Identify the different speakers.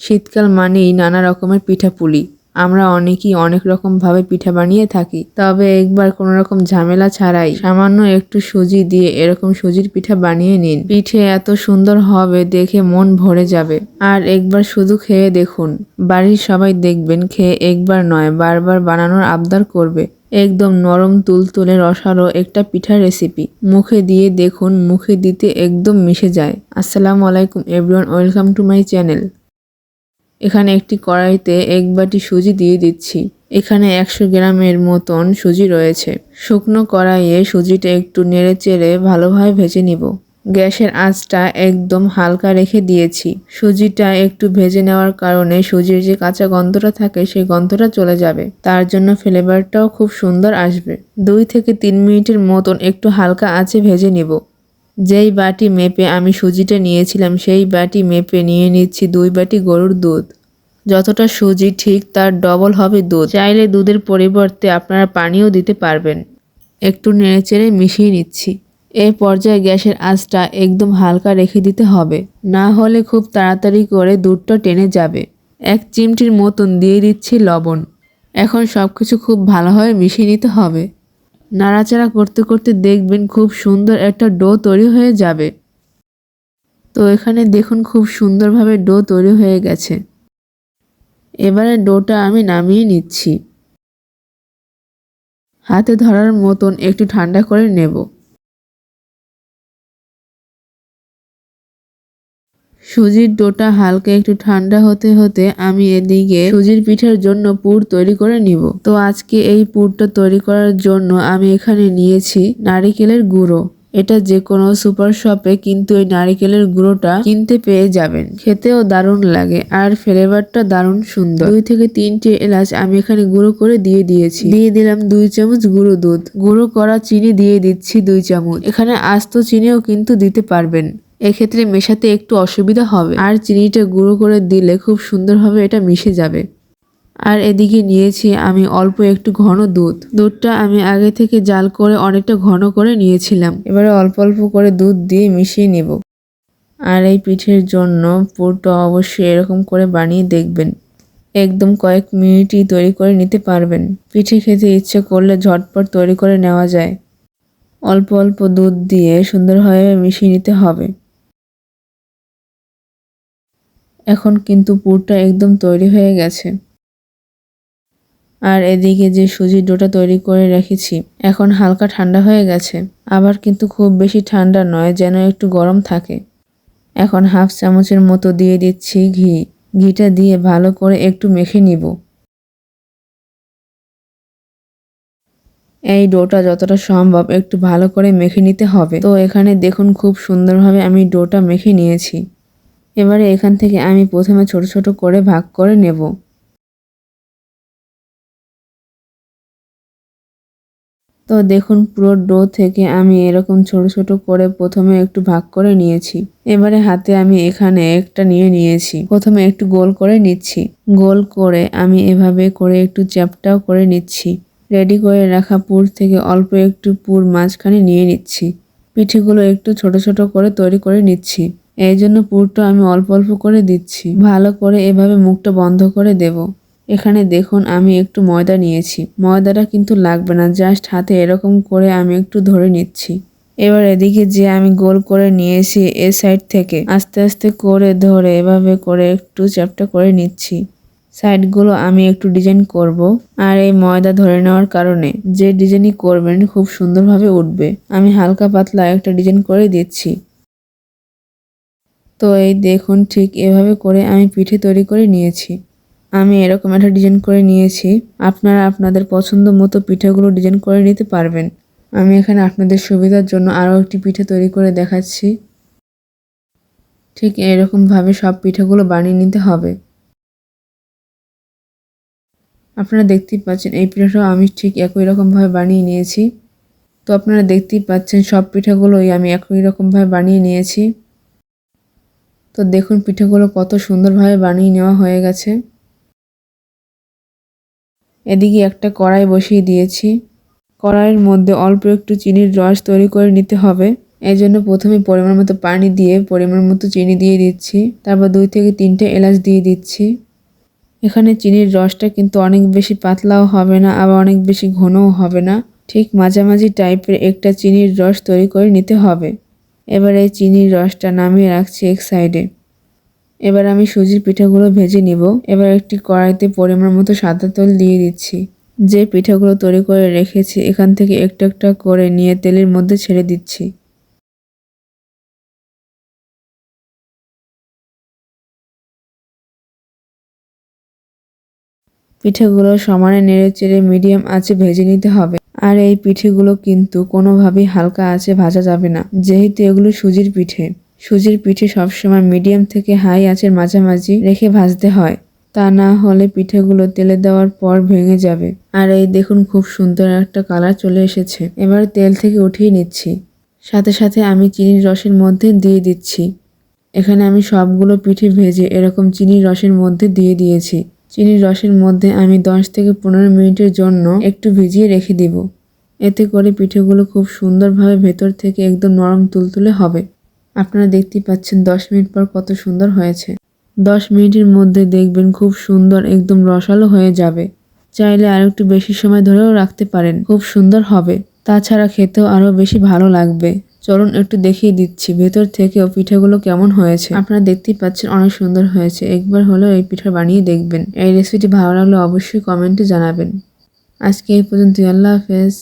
Speaker 1: শীতকাল মানেই নানা রকমের পিঠাপুলি আমরা অনেকেই অনেক রকম ভাবে পিঠা বানিয়ে থাকি, তবে একবার কোনো রকম ঝামেলা ছাড়াই সামান্য একটু সুজি দিয়ে এরকম সুজির পিঠা বানিয়ে নিন। পিঠে এত সুন্দর হবে দেখে মন ভরে যাবে। আর একবার শুধু খেয়ে দেখুন। বাড়ির সবাই দেখবেন খেয়ে একবার নয়, বারবার বানানোর আবদার করবে। একদম নরম তুলতুলে রসালো একটা পিঠার রেসিপি। মুখে দিয়ে দেখুন, মুখে দিতে একদম মিশে যায়। আসসালামু আলাইকুম everyone, welcome to my channel. এখানে একটি কড়াইতে এক বাটি সুজি দিয়ে দিচ্ছি। এখানে একশো গ্রামের মতন সুজি রয়েছে। শুকনো কড়াইয়ে সুজিটা একটু নেড়ে চেড়ে ভালোভাবে ভেজে নিব। গ্যাসের আঁচটা একদম হালকা রেখে দিয়েছি। সুজিটা একটু ভেজে নেওয়ার কারণে সুজির যে কাঁচা গন্ধটা থাকে, সেই গন্ধটা চলে যাবে। তার জন্য ফ্লেভারটাও খুব সুন্দর আসবে। দুই থেকে তিন মিনিটের মতন একটু হালকা আঁচে ভেজে নিব। যেই বাটি মেপে আমি সুজিটা নিয়েছিলাম, সেই বাটি মেপে নিয়ে নিচ্ছি দুই বাটি গরুর দুধ। যতটা সুজি ঠিক তার ডবল হবে দুধ। চাইলে দুধের পরিবর্তে আপনারা পানিও দিতে পারবেন। একটু নেড়েচেড়ে মিশিয়ে নিচ্ছি। এই পর্যায়ে গ্যাসের আঁচটা একদম হালকা রেখে দিতে হবে। না হলে খুব তাড়াতাড়ি করে দুধটা টেনে যাবে। এক চিমটির মতন দিয়ে দিচ্ছি লবণ। এখন সব কিছু খুব ভালোভাবে মিশিয়ে নিতে হবে। নাড়াচাড়া করতে করতে দেখবেন খুব সুন্দর একটা ডো তৈরি হয়ে যাবে। তো এখানে দেখুন খুব সুন্দরভাবে ডো তৈরি হয়ে গেছে। এবারে ডোটা আমি নামিয়ে নিচ্ছি। হাতে ধরার মতন একটু ঠান্ডা করে নেব। সুজির ডোটা হালকা একটু ঠান্ডা হতে হতে আমি এদিকে সুজির পিঠার জন্য পুর তৈরি করে নিব। তো আজকে এই পুরটা তৈরি করার জন্য আমি এখানে নিয়েছি নারিকেলের গুঁড়ো। এটা যে কোনো সুপার শপে কিন্তু এই নারিকেলের গুঁড়োটা কিনতে পেয়ে যাবেন। খেতেও দারুণ লাগে আর ফ্লেভারটা দারুণ সুন্দর। দুই থেকে তিনটে এলাচ আমি এখানে গুঁড়ো করে দিয়ে দিয়েছি। দিয়ে দিলাম দুই চামচ গুঁড়ো দুধ। গুঁড়ো করা চিনি দিয়ে দিচ্ছি দুই চামচ। এখানে আস্ত চিনিও কিন্তু দিতে পারবেন। এক্ষেত্রে মেশাতে একটু অসুবিধা হবে। আর চিনিটা গুঁড়ো করে দিলে খুব সুন্দরভাবে এটা মিশে যাবে। আর এদিকে নিয়েছি আমি অল্প একটু ঘন দুধ। দুধটা আমি আগে থেকে জাল করে অনেকটা ঘন করে নিয়েছিলাম। এবারে অল্প অল্প করে দুধ দিয়ে মিশিয়ে নেব। আর এই পিঠের জন্য পুরটা অবশ্যই এরকম করে বানিয়ে দেখবেন। একদম কয়েক মিনিটই তৈরি করে নিতে পারবেন। পিঠে খেতে ইচ্ছে করলে ঝটপট তৈরি করে নেওয়া যায়। অল্প অল্প দুধ দিয়ে সুন্দরভাবে মিশিয়ে নিতে হবে। এখন কিন্তু পুরটা একদম তৈরি হয়ে গেছে। আর এদিকে যে সুজির ডোটা তৈরি করে রেখেছি, এখন হালকা ঠান্ডা হয়ে গেছে। আবার কিন্তু খুব বেশি ঠান্ডা নয়, যেন একটু গরম থাকে। এখন হাফ চামচের মতো দিয়ে দিচ্ছি ঘি। ঘিটা দিয়ে ভালো করে একটু মেখে নিব। এই ডোটা যতটা সম্ভব একটু ভালো করে মেখে নিতে হবে। তো এখানে দেখুন, খুব সুন্দরভাবে আমি ডোটা মেখে নিয়েছি। এবারে এখান থেকে আমি প্রথমে ছোট ছোট করে ভাগ করে নেব। তো দেখুন, পুরো ডো থেকে আমি এরকম ছোট ছোট করে প্রথমে একটু ভাগ করে নিয়েছি। এবারে হাতে আমি এখানে একটা নিয়ে নিয়েছি। প্রথমে একটু গোল করে নিচ্ছি। গোল করে আমি এভাবে করে একটু চ্যাপটাও করে নিচ্ছি। রেডি করে রাখা পুর থেকে অল্প একটু পুর মাঝখানে নিয়ে নিচ্ছি। পিঠেগুলো একটু ছোট ছোট করে তৈরি করে নিচ্ছি। এই জন্য পুরটা আমি অল্প অল্প করে দিচ্ছি। ভালো করে এভাবে মুখটা বন্ধ করে দেব। এখানে দেখুন, আমি একটু ময়দা নিয়েছি। ময়দাটা কিন্তু লাগবে না, জাস্ট হাতে এরকম করে আমি একটু ধরে নিচ্ছি। এবার এদিকে যে আমি গোল করে নিয়েছি এ সাইড থেকে, আস্তে আস্তে করে ধরে এভাবে করে একটু চ্যাপটা করে নিচ্ছি। সাইডগুলো আমি একটু ডিজাইন করব আর এই ময়দা ধরে নেওয়ার কারণে যে ডিজাইনই করবেন খুব সুন্দরভাবে উঠবে। আমি হালকা পাতলা একটা ডিজাইন করে দিচ্ছি। তো এই দেখুন ঠিক এভাবে করে আমি পিঠে তৈরি করে নিয়েছি। আমি এরকম একটা ডিজাইন করে নিয়েছি। আপনারা আপনাদের পছন্দ মতো পিঠেগুলো ডিজাইন করে নিতে পারবেন। আমি এখানে আপনাদের সুবিধার জন্য আরও একটি পিঠে তৈরি করে দেখাচ্ছি। ঠিক এরকমভাবে সব পিঠেগুলো বানিয়ে নিতে হবে। আপনারা দেখতেই পাচ্ছেন এই পিঠাটাও আমি ঠিক একই রকমভাবে বানিয়ে নিয়েছি। তো আপনারা দেখতেই পাচ্ছেন সব পিঠাগুলোই আমি একই রকমভাবে বানিয়ে নিয়েছি। তো দেখুন পিঠেগুলো কত সুন্দরভাবে বানিয়ে নেওয়া হয়ে গেছে। এদিকে একটা কড়াই বসিয়ে দিয়েছি। কড়াইয়ের মধ্যে অল্প একটু চিনির রস তৈরি করে নিতে হবে। এই জন্য প্রথমে পরিমাণ মতো পানি দিয়ে পরিমাণ মতো চিনি দিয়ে দিচ্ছি। তারপর দুই থেকে তিনটে এলাচ দিয়ে দিচ্ছি। এখানে চিনির রসটা কিন্তু অনেক বেশি পাতলাও হবে না, আবার অনেক বেশি ঘনও হবে না। ঠিক মাঝামাঝি টাইপের একটা চিনির রস তৈরি করে নিতে হবে। এবার এই চিনির রসটা নামিয়ে রাখছি এক সাইডে। এবার আমি সুজির পিঠাগুলো ভেজে নিব। এবার একটি কড়াইতে পরিমাণ মতো সাদা তেল দিয়ে দিচ্ছি। যে পিঠাগুলো তৈরি করে রেখেছি, এখান থেকে একটা একটা করে নিয়ে তেলের মধ্যে ছেড়ে দিচ্ছি। পিঠাগুলো সমানে নেড়ে চেড়ে মিডিয়াম আঁচে ভেজে নিতে হবে। আর এই পিঠেগুলো কিন্তু কোনোভাবেই হালকা আছে, ভাজা যাবে না। যেহেতু এগুলো সুজির পিঠে। সুজির পিঠে সবসময় মিডিয়াম থেকে হাই আঁচের মাঝামাঝি রেখে ভাজতে হয়। তা না হলে পিঠেগুলো তেলে দেওয়ার পর ভেঙে যাবে। আর এই দেখুন খুব সুন্দর একটা কালার চলে এসেছে। এবার তেল থেকে উঠিয়ে নিচ্ছি। সাথে সাথে আমি চিনির রসের মধ্যে দিয়ে দিচ্ছি। এখানে আমি সবগুলো পিঠে ভেজে এরকম চিনির রসের মধ্যে দিয়ে দিয়েছি। চিনির রসের মধ্যে আমি 10 থেকে পনেরো মিনিটের জন্য একটু ভিজিয়ে রেখে দিব। এতে করে পিঠেগুলো খুব সুন্দরভাবে ভেতর থেকে একদম নরম তুলতুলে হবে। আপনারা দেখতেই পাচ্ছেন 10 মিনিট পর কত সুন্দর হয়েছে। 10 মিনিটের মধ্যে দেখবেন খুব সুন্দর একদম রসালো হয়ে যাবে। চাইলে আর একটু বেশি সময় ধরেও রাখতে পারেন। খুব সুন্দর হবে। তাছাড়া খেতেও আরও বেশি ভালো লাগবে। চলুন একটু দেখিয়ে দিচ্ছি, ভেতর থেকে ও পিঠাগুলো কেমন হয়েছে। আপনারা দেখতেই পাচ্ছেন অনেক সুন্দর হয়েছে। একবার হলেও এই পিঠা বানিয়ে দেখবেন। এই রেসিপিটি ভালো লাগলে অবশ্যই কমেন্টে জানাবেন। আজকে এই পর্যন্ত আল্লাহ হাফেজ।